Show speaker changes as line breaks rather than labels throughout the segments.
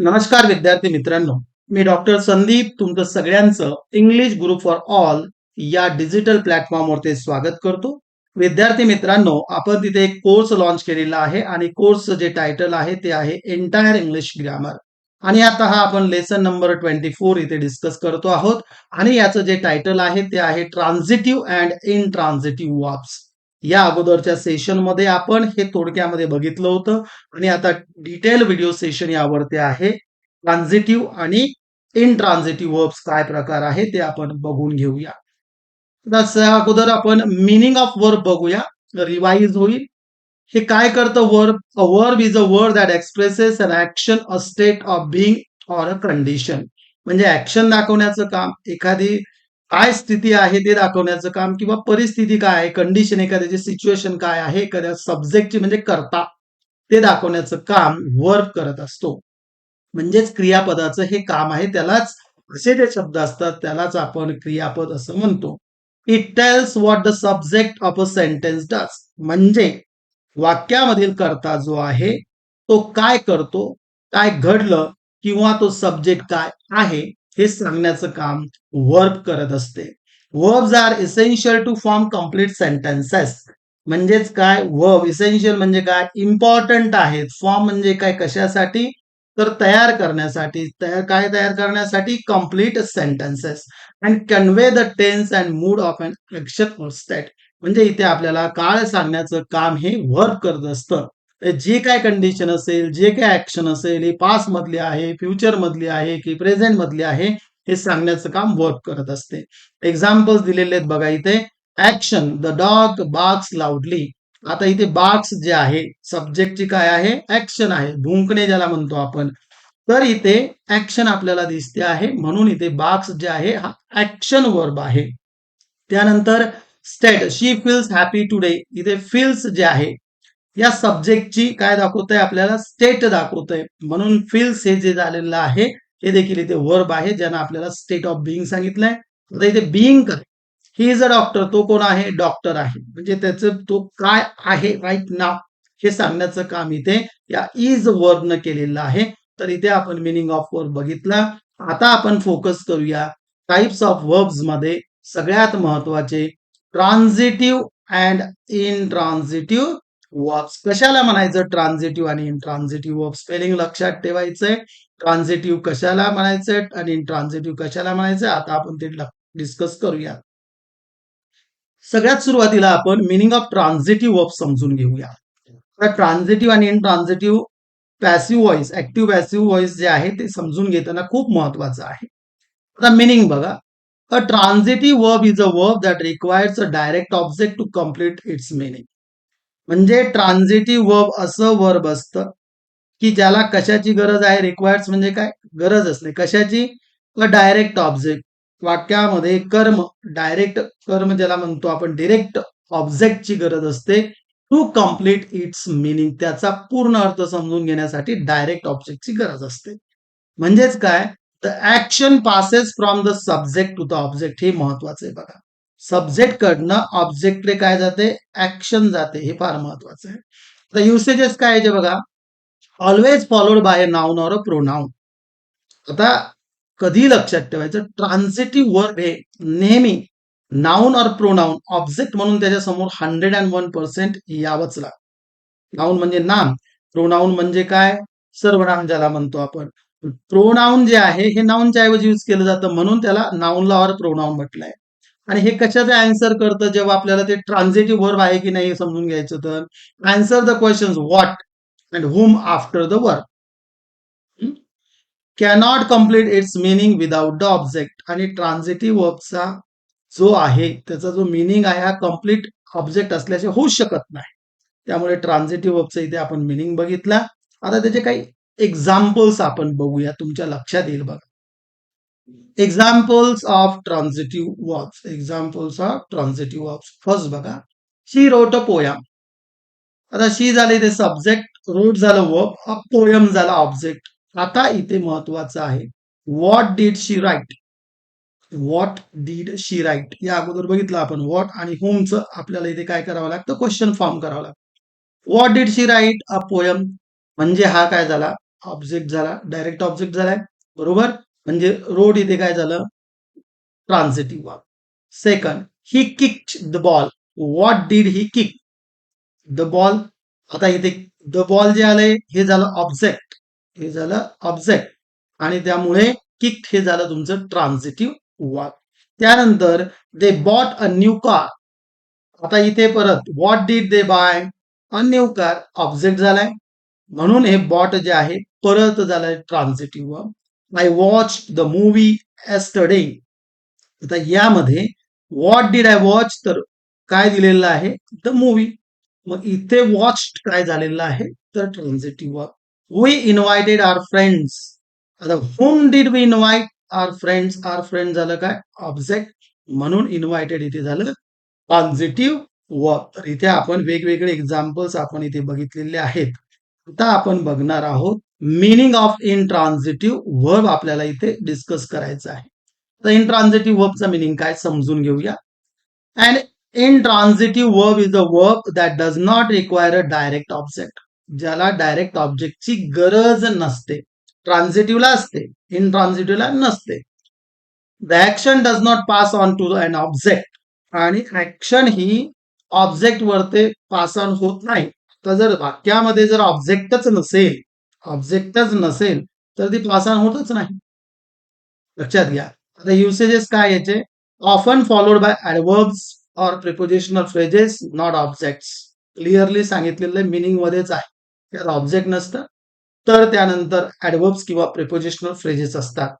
नमस्कार विद्यार्थी मित्रांनो. मी डॉक्टर संदीप तुमचं सगळ्यांचं इंग्लिश ग्रुप फॉर ऑल या डिजिटल प्लॅटफॉर्मवरती स्वागत करतो. विद्यार्थी मित्रांनो आपण तिथे एक कोर्स लॉन्च केलेला आहे आणि कोर्सचं जे टायटल आहे ते आहे एंटायर इंग्लिश ग्रामर आणि आता हा आपण लेसन नंबर ट्वेंटी फोर इथे डिस्कस करतो आहोत. आणि याचं जे टायटल आहे ते आहे ट्रान्झिटिव्ह अँड इन ट्रान्झिटिव्ह वॉब्स या अगोदरच्या सेशनमध्ये आपण हे थोडक्यामध्ये बघितलं होतं. आणि आता डिटेल व्हिडिओ सेशन यावरती आहे. ट्रान्झिटिव्ह आणि इन ट्रान्झिटिव्ह वर्ब्स काय प्रकार आहे ते आपण बघून घेऊया. तसं अगोदर आपण मिनिंग ऑफ वर्ब बघूया. रिवाईज होईल. हे काय करतं verb a verb is a word that expresses an action a state of being or a condition म्हणजे ऍक्शन दाखवण्याचं काम एखादी काय स्थिती आहे ते दाखवण्याचं काम किंवा परिस्थिती काय आहे कंडिशन एखाद्याची सिच्युएशन काय आहे एखाद्या सब्जेक्टची म्हणजे करता ते दाखवण्याचं काम वर्ब करत असतो. म्हणजेच क्रियापदाचं हे काम आहे त्यालाच असे जे शब्द असतात त्यालाच आपण क्रियापद असं म्हणतो. It tells what the subject of a sentence does म्हणजे वाक्यामधील कर्ता जो आहे तो काय करतो काय घडलं किंवा तो सब्जेक्ट काय आहे हे सांगण्याचं काम वर्ब करत असते. Verbs are essential to form complete sentences म्हणजेच काय? वर्ब इसेन्शियल म्हणजे काय? इम्पॉर्टंट आहेत. फॉर्म म्हणजे काय? कशासाठी? तर तयार करण्यासाठी. तयार काय तयार करण्यासाठी? Complete sentences and convey the tense and mood of an action state म्हणजे इथे आपल्याला काळ सांगण्याचं काम हे वर्क करत असतं. जे काय कंडिशन असेल जे काय ऍक्शन असेल हे पास्ट मधली आहे फ्युचर मधली आहे की प्रेझेंट मधली आहे हे सांगण्याचं काम वर्क करत असते. एक्झाम्पल्स दिलेले आहेत बघा इथे. Action the dog barks loudly आता इथे बाक्स जे आहे सब्जेक्टची काय आहे? ऍक्शन आहे. भुंकणे ज्याला म्हणतो आपण. तर इथे ऍक्शन आपल्याला दिसते आहे. म्हणून इथे बाक्स जे आहे हा ऍक्शन वर्ब आहे. त्यानंतर state she feels happy today इथे फील्स जे आहे या सब्जेक्टची काय दाखवत आहे आपल्याला? स्टेट दाखवत आहे म्हणून फिल्स हे जे झालेलं आहे हे देखील इथे वर्ब आहे ज्यानं आपल्याला स्टेट ऑफ बिईंग सांगितलंय. आता इथे बिईंग काय ही इज अ डॉक्टर तो कोण आहे? डॉक्टर आहे. म्हणजे त्याचं तो काय आहे राईट नाव हे सांगण्याचं काम इथे या इज वर्बनं केलेलं आहे. तर इथे आपण मिनिंग ऑफ वर्ब बघितला. आता आपण फोकस करूया टाइप्स ऑफ वर्ब्समध्ये सगळ्यात महत्त्वाचे transitive and intransitive verbs कशाला म्हणायचं? ट्रान्झिटिव्ह आणि इनट्रान्झिटिव्ह वर्ब स्पेलिंग लक्षात ठेवायचंय. ट्रान्झिटिव्ह कशाला म्हणायचंय आणि इनट्रान्झिटिव्ह कशाला म्हणायचंय आता आपण ते डिस्कस करूया. सगळ्यात सुरुवातीला आपण मिनिंग ऑफ ट्रान्झिटिव्ह वर्ब समजून घेऊया. ट्रान्झिटिव्ह आणि intransitive passive voice active passive voice जे आहे ते समजून घेताना खूप महत्वाचं आहे. आता मिनिंग बघा. A transitive verb is a verb that requires a direct object to complete its meaning म्हणजे ट्रान्झिटिव्ह वर्ब असं वर्ब असतं. की ज्याला कशाची गरज आहे रिक्वायर्स म्हणजे काय? गरज असणे कशाची? डायरेक्ट ऑब्जेक्ट वाक्यामध्ये कर्म डायरेक्ट कर्म ज्याला म्हणतो आपण डिरेक्ट ऑब्जेक्टची गरज असते. टू कंप्लीट इट्स मिनिंग त्याचा पूर्ण अर्थ समजून घेण्यासाठी डायरेक्ट ऑब्जेक्टची गरज असते. म्हणजेच काय? The action passes from the subject to the object हे महत्वाचं आहे बघा. सब्जेक्ट कडनं ऑब्जेक्टकडे काय जाते? ऍक्शन जाते. हे फार महत्वाचं आहे. तर युसेजेस काय आहे बघा. Always followed by a noun or a pronoun आता कधी लक्षात ठेवायचं? ट्रान्झिटिव्ह वर्ब हे नेहमी नाऊन ऑर प्रोनाऊन ऑब्जेक्ट म्हणून त्याच्यासमोर हंड्रेड अँड वन पर्सेंट यावंच लागतं. नाऊन म्हणजे नाम. प्रोनाऊन म्हणजे काय? सर्वनाम ज्याला म्हणतो आपण. प्रोनाऊन जे आहे हे नाऊनच्या ऐवजी यूज केलं जातं. म्हणून त्याला नाऊनला ऑर प्रोनाऊन म्हटलंय. आणि हे कशाचं आन्सर करतं? जेव्हा आपल्याला ते ट्रान्झिटिव्ह वर्ब आहे की नाही हे समजून घ्यायचं तर answer the question what and whom after the verb cannot complete its meaning without the object आणि ट्रान्झिटिव्ह वर्बचा जो आहे त्याचा जो मिनिंग आहे हा कंप्लीट ऑब्जेक्ट असल्याचे होऊ शकत नाही. त्यामुळे ट्रान्झिटिव्ह वर्बचं इथे आपण मिनिंग बघितला. आता त्याचे काही एक्झाम्पल्स आपण बघूया. तुमच्या लक्षात येईल बघा. Examples of transitive verbs examples of transitive verbs first बघा. शी रोट अ पोयम आता शी झाली ते सब्जेक्ट रोट झालं वर्ब अ पोयम झाला ऑब्जेक्ट आता इथे महत्वाचं आहे. What did she write what did she write या अगोदर बघितलं आपण. व्हॉट आणि होमचं आपल्याला इथे काय करावं लागतं? क्वेश्चन फॉर्म करावं लागतं. What did she write a poem म्हणजे हा काय झाला? ऑब्जेक्ट झाला. डायरेक्ट ऑब्जेक्ट झालाय. बरोबर? म्हणजे रोड इथे काय झालं? Transitive verb second he kick the ball what did he kick the ball आता इथे द बॉल जे आलंय हे झालं ऑब्जेक्ट हे झालं ऑब्जेक्ट आणि त्यामुळे किक हे झालं तुमचं ट्रान्झिटिव्ह वर्ब त्यानंतर they bought a new car आता इथे परत what did they buy a new car object झालाय. म्हणून हे बॉट जे आहे परत झालंय transitive I watch the movie yesterday आता यामध्ये व्हॉट डीड आय वॉच तर काय दिलेलं आहे? द मूवी मग इथे वॉच काय झालेलं आहे? तर transitive we invited our friends आता home did we invite our friends our friend झालं काय? ऑब्जेक्ट म्हणून इन्व्हायटेड इथे झालं ट्रान्झिटिव्ह वर्क तर इथे आपण वेगवेगळे एक्झाम्पल्स आपण इथे बघितलेले आहेत. आता आपण बघणार आहोत मिनिंग ऑफ इन ट्रान्झिटिव्ह वर्ब आपल्याला इथे डिस्कस करायचं आहे. तर इन ट्रान्झिटिव्ह वर्बचा मिनिंग काय समजून घेऊया. An intransitive verb is a verb that does not require a direct object ज्याला डायरेक्ट ऑब्जेक्टची गरज नसते. ट्रान्झिटिव्हला असते. इनट्रान्झिटिव्हला नसते. The action does not pass on to an object आणि ऍक्शन ही ऑब्जेक्ट वरते पास ऑन होत नाही. तर जर वाक्यामध्ये जर ऑब्जेक्टच नसेल ऑब्जेक्टच नसेल तर ती पास ऑन होतच नाही. लक्षात घ्या. आता युसेजेस काय याचे? Often followed by adverbs or prepositional phrases not objects clearly सांगितलेलं मिनिंग मध्येच आहे. त्यात ऑब्जेक्ट नसतं. तर त्यानंतर ऍडवर्ब्स किंवा प्रिपोजिशनल फ्रेजेस असतात.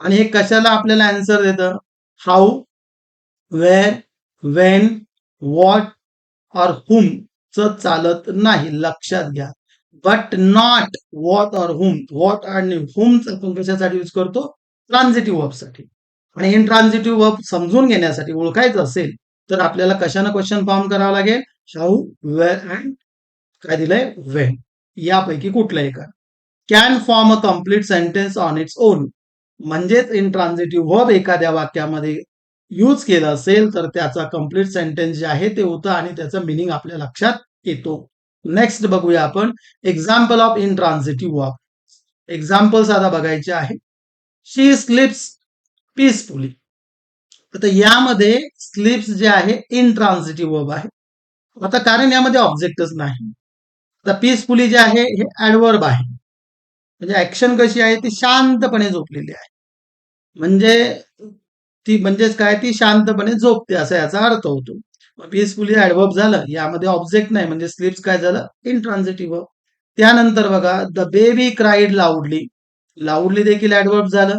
आणि हे कशाला आपल्याला आन्सर देतं? How where when what or whom च चालत नाही. लक्षात घ्या. But not what or whom what आणि हुमच आपण कशासाठी युज करतो? ट्रान्झिटिव्ह वर्बसाठी. आणि इन ट्रान्झिटिव्ह वर्ब समजून घेण्यासाठी ओळखायचं असेल तर आपल्याला कशानं क्वेश्चन फॉर्म करावा लागेल? शाहू वेअर अँड काय दिलंय? वेन यापैकी कुठलं एका can form a complete sentence on its own म्हणजेच इन ट्रान्झिटिव्ह वर्ब एखाद्या वाक्यामध्ये यूज केलं असेल तर त्याचा कंप्लीट सेंटेन्स जे आहे ते होतं आणि त्याचं मिनिंग आपल्या लक्षात येतो. नेक्स्ट बघूया आपण. Example of intransitive verb examples आता बघायचे आहे. शी स्लिप्स पीसफुली आता यामध्ये स्लिप्स जे आहे इन ट्रान्झिटिव्ह वर्ब आहे. आता कारण यामध्ये ऑब्जेक्टच नाही. आता पीसफुली जे आहे हे ऍडवर्ब आहे. म्हणजे ऍक्शन कशी आहे ती शांतपणे झोपलेली आहे. म्हणजे ती म्हणजेच काय ती शांतपणे झोपते असा याचा अर्थ होतो. पीसफुली ऍडवर्ब झालं यामध्ये ऑब्जेक्ट नाही म्हणजे स्लिप्स काय झालं? इनट्रान्झिटिव्ह त्यानंतर बघा the baby cried loudly loudly देखील ऍडवर्ब झालं.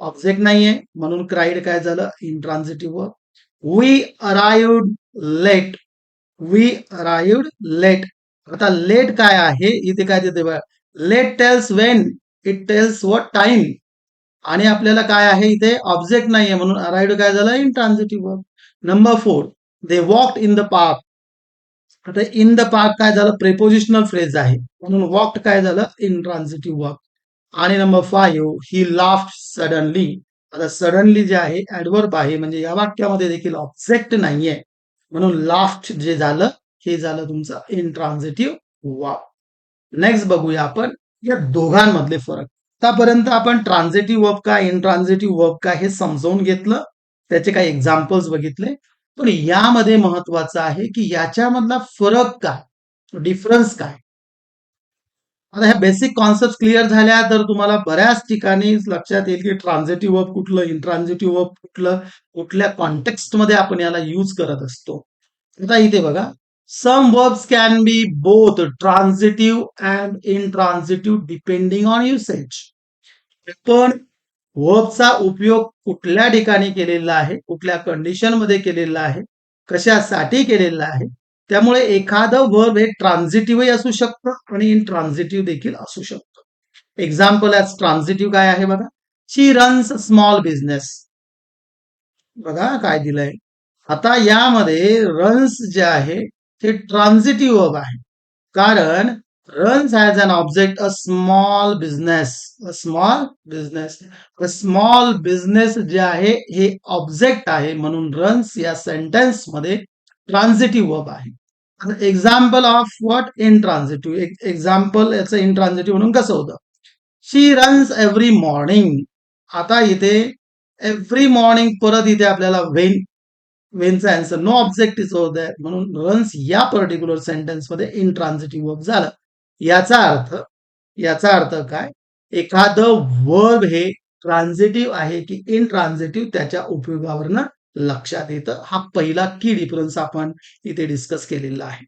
ऑब्जेक्ट नाहीये म्हणून क्राईड काय झालं? Intransitive we arrived late we arrived late आता लेट काय आहे? इथे काय देते बघा. Late tells when it tells what time आणि आपल्याला काय आहे इथे? ऑब्जेक्ट नाहीये म्हणून अराइव्ड काय झालं? Intransitive number four they walked in the park आता इन द पार्क काय झालं? प्रेपोजिशनल फ्रेज आहे. म्हणून वॉक्ड काय झालं? इन ट्रान्झिटिव्ह वॉक आणि number five he laughed suddenly आता सडनली जे आहे ऍडवर्ब आहे म्हणजे या वाक्यामध्ये देखील ऑब्जेक्ट नाहीये. म्हणून लाफ्ट जे झालं हे झालं तुमचं इन ट्रान्झिटिव्ह वॉक नेक्स्ट बघूया आपण या दोघांमधले फरक. आतापर्यंत आपण ट्रान्झिटिव्ह वर्ब काय इन ट्रान्झिटिव्ह वर्ब काय हे समजावून घेतलं. त्याचे काही एक्झाम्पल्स बघितले. पण यामध्ये महत्वाचं आहे की याच्यामधला फरक काय? डिफरन्स काय? आता ह्या बेसिक कॉन्सेप्ट क्लिअर झाल्या तर तुम्हाला बऱ्याच ठिकाणी लक्षात येईल की ट्रान्झिटिव्ह वर्ब कुठलं इंट्रान्झिटिव्ह वर्ब कुठलं कुठल्या कॉन्टेक्स्टमध्ये आपण याला यूज करत असतो. आता इथे बघा. Some verbs can be both transitive and intransitive depending on usage पण वर्बचा उपयोग कुठल्या ठिकाणी केलेला आहे? कुठल्या कंडिशनमध्ये केलेला आहे? कशासाठी केलेला आहे? त्यामुळे एखादं वर्ब हे ट्रान्झिटिव्हही असू शकतं आणि इनट्रान्झिटिव्ह देखील असू शकतं. एक्झाम्पल ॲज ट्रान्झिटिव्ह काय आहे बघा? शी रन्स स्मॉल बिझनेस बघा काय दिलंय. आता यामध्ये रन्स जे आहे ते ट्रान्झिटिव्ह वर्ब आहे. कारण runs as an object a small business a small business. A small business जे आहे हे ऑब्जेक्ट आहे म्हणून रन्स या सेंटेन्समध्ये ट्रान्झिटिव्ह वर्ब आहे. Example of what intransitive example याचं इन ट्रान्झिटिव्ह म्हणून कसं होतं? शी रन्स एव्हरी मॉर्निंग आता इथे एव्हरी मॉर्निंग परत इथे आपल्याला वेन वेनचा आन्सर नो ऑब्जेक्ट इज आहे म्हणून रन्स या पर्टिक्युलर सेंटेन्समध्ये इन इंट्रान्झिटिव्ह वर्ब झालं. याचा अर्थ याचा अर्थ काय? एखादं वर्ब हे ट्रान्झिटिव्ह आहे की इन ट्रान्झिटिव्ह त्याच्या उपयोगावरनं लक्षात येतं. हा पहिला की डिफरन्स आपण इथे डिस्कस केलेला आहे.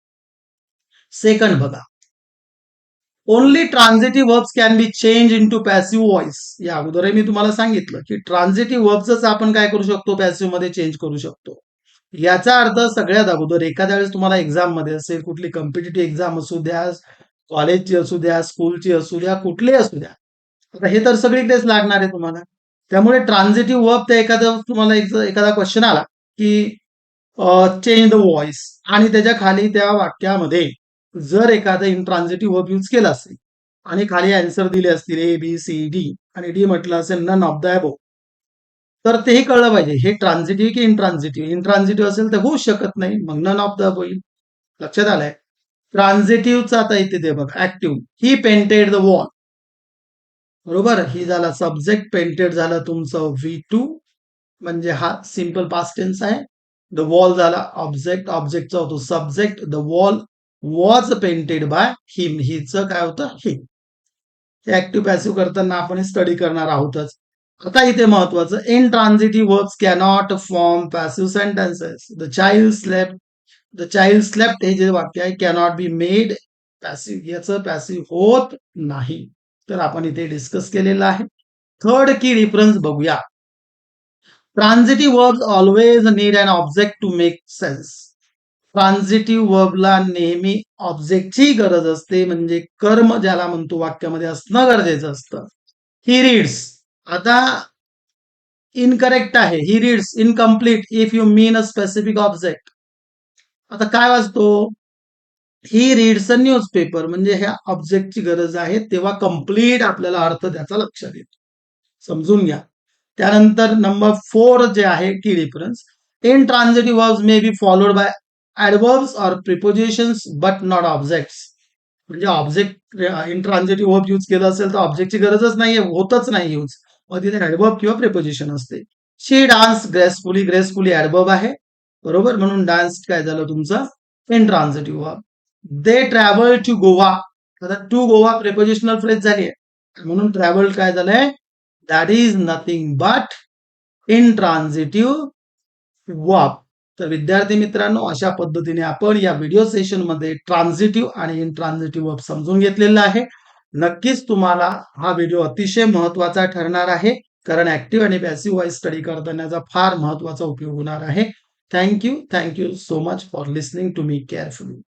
सेकंड बघा. Only transitive verbs can be change into passive voice या अगोदर मी तुम्हाला सांगितलं की ट्रान्झिटिव्ह वर्ब्सच आपण काय करू शकतो? पॅसिव्हमध्ये चेंज करू शकतो. याचा अर्थ सगळ्यात अगोदर एखाद्या वेळेस तुम्हाला एक्झाममध्ये असेल कुठली कॉम्पिटेटिव्ह एक्झाम असू द्या कॉलेजची असू द्या स्कूलची असू द्या कुठली असू द्या. आता हे तर सगळीकडेच लागणार आहे तुम्हाला. त्यामुळे ट्रान्झिटिव्ह वर्ब ते एखादा तुम्हाला एखादा क्वेश्चन आला की चेंज द व्हॉइस आणि त्याच्याखाली त्या वाक्यामध्ये जर एखादा इंट्रान्झिटिव्ह वर्ब यूज केला असेल आणि खाली आन्सर दिले असतील ए बी सी डी आणि डी म्हटलं असेल नन ऑफ द अबो तर तेही कळलं पाहिजे. हे ट्रान्झिटिव्ह की इंट्रान्झिटिव्ह इंट्रान्झिटिव्ह असेल तर होऊ शकत नाही. मग नन ऑफ द होईल. लक्षात आलंय? ट्रान्झिटिव्हचा आता इथे दे बघ active he painted the wall बरोबर? ही झाला सब्जेक्ट पेंटेड झालं तुमचं व्ही टू म्हणजे हा सिंपल पास्ट टेन्स आहे. द वॉल झाला ऑब्जेक्ट ऑब्जेक्टचा होतो subject the wall was painted by him हिचं काय होतं? हिम हे ऍक्टिव्ह पॅसिव्ह करताना आपण स्टडी करणार आहोतच. आता इथे महत्वाचं intransitive verbs cannot form passive sentences the child slept the child slept हे जे वाक्य आहे कॅनॉट बी मेड पॅसिव्ह याचं पॅसिव्ह होत नाही. तर आपण इथे डिस्कस केलेलं आहे. थर्ड की डिफरन्स बघूया. Transitive verb always need an object to make sense transitive वर्बला नेहमी ऑब्जेक्टची गरज असते म्हणजे कर्म ज्याला म्हणतो वाक्यामध्ये असणं गरजेचं असतं. ही रीड्स आता इनकरेक्ट आहे. He reads incomplete if you mean a specific object आता काय वाचतो? He reads a newspaper म्हणजे ह्या ऑब्जेक्टची गरज आहे तेव्हा कंप्लीट आपल्याला अर्थ त्याचा लक्षात येतो. समजून घ्या. त्यानंतर नंबर फोर जे आहे key difference intransitive verbs may be followed by adverbs or prepositions but not objects म्हणजे ऑब्जेक्ट इन ट्रान्झिटिव्ह वर्ब यूज केलं असेल तर ऑब्जेक्टची गरजच नाहीये होतच नाही यूज मग तिथे ऍडवर्ब किंवा प्रिपोजिशन असते. She dance gracefully gracefully adverb आहे. बरोबर? म्हणून डान्स काय झालं तुमचं? Intransitive they travel to Goa to Goa Goa prepositional phrase झाली आहे म्हणून ट्रॅव्हल काय झालंय? That is nothing but intransitive verb तर विद्यार्थी मित्रांनो अशा पद्धतीने आपण या व्हिडिओ सेशनमध्ये ट्रान्झिटिव्ह आणि इनट्रान्झिटिव्ह वर्ब समजून घेतलेला आहे. नक्कीच तुम्हाला हा व्हिडिओ अतिशय महत्त्वाचा ठरणार आहे. कारण ऍक्टिव्ह आणि पॅसिव्ह वाईज स्टडी करतानाचा फार महत्त्वाचा उपयोग होणार आहे. Thank you. Thank you so much for listening to me carefully.